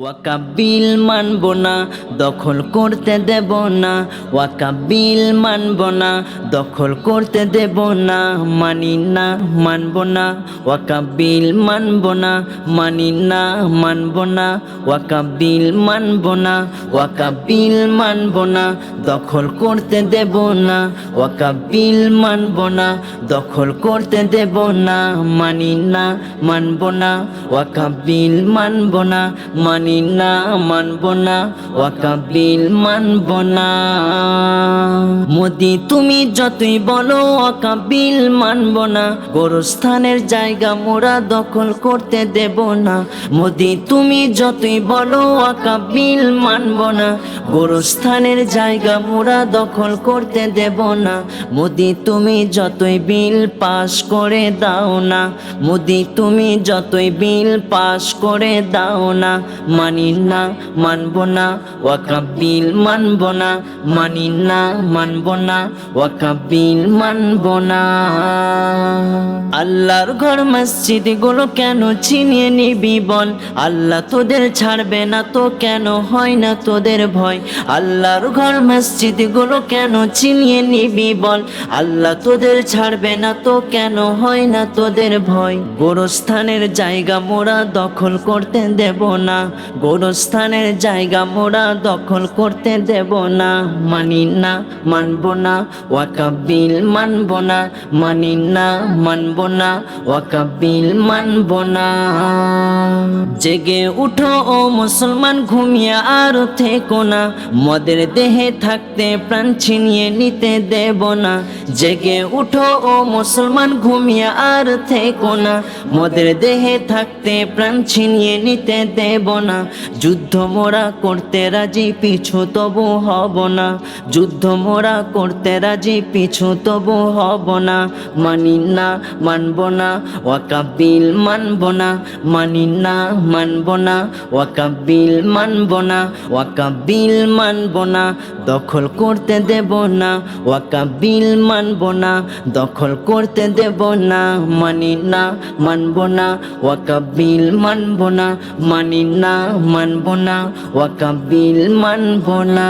ওয়াকাবিল মানব না, দখল করতে দেব না। ওয়াকাবিল মানব না, দখল করতে দেব না। মানি না, মানব না। ওয়াকাবিল মানব না, মানি না, মানব না। ওয়াকাবিল মানব না ওয়াকাবিল মানব না, দখল করতে দেব না। ওয়াকাবিল মানব না, দখল করতে দেব না। মানি না, মানব না। ওয়াকাবিল মানব না, মানি না মানব না ওয়াকাবিল মানব না। মোদি তুমি যতই বলো ওয়াকাবিল মানব না। গোরস্থানের জায়গা মোরা দখল করতে দেব না। মোদি, তুমি যতই বলো ওয়াকাবিল মানব না। গোরস্থানের জায়গা মোরা দখল করতে দেব না। মোদি, তুমি যতই বিল পাস করে দাও না। মোদি, তুমি যতই বিল পাস করে দাও না। মানি না, মানব না ওয়াকাবিল মানব না। মানি না, মানব না ওয়াকাবিল মানব না। আল্লাহর ঘর মসজিদগুলো কেন ছিনিয়ে নিবি বল? আল্লাহ তোদের ছাড়বে না তো কেন? হয় না তোদের ভয়। আল্লাহর ঘর মসজিদগুলো কেন ছিনিয়ে নিবি বল? আল্লাহ তোদের ছাড়বে না তো কেন? হয় না তোদের ভয়। গোরস্থানের জায়গা মোরা দখল করতে দেব না। গোরস্থানের জায়গা মোরা দখল করতে দেব না। মানি না, মানব না, ওয়াকাবিল মানব না। মানি না, মানব না ওয়াকাবিল মানব না। জেগে উঠো ও মুসলমান আর থেকো না। মদের দেহে থাকতে প্রাণ ছিনিয়ে নিতে দেব না। জেগে উঠো ও মুসলমান আর থেকো না। মদের দেহে থাকতে প্রাণ ছিনিয়ে নিতে দেব না। যুদ্ধ মোরা করতে রাজি, পিছু তবু হব না। যুদ্ধ মোরা করতে রাজি, পিছু তবু হব না। মানি না মানব না, ওয়াকাবিল মানব না, মানি না মানব না, ওয়াকাবিল মানব না, ওয়াকাবিল মানব না, দখল করতে দেব না, ওয়াকাবিল মানব না, দখল করতে দেব না, মানি না মানব না, ওয়াকাবিল মানব না, মানি না মানব না, ওয়াকাবিল মানব না।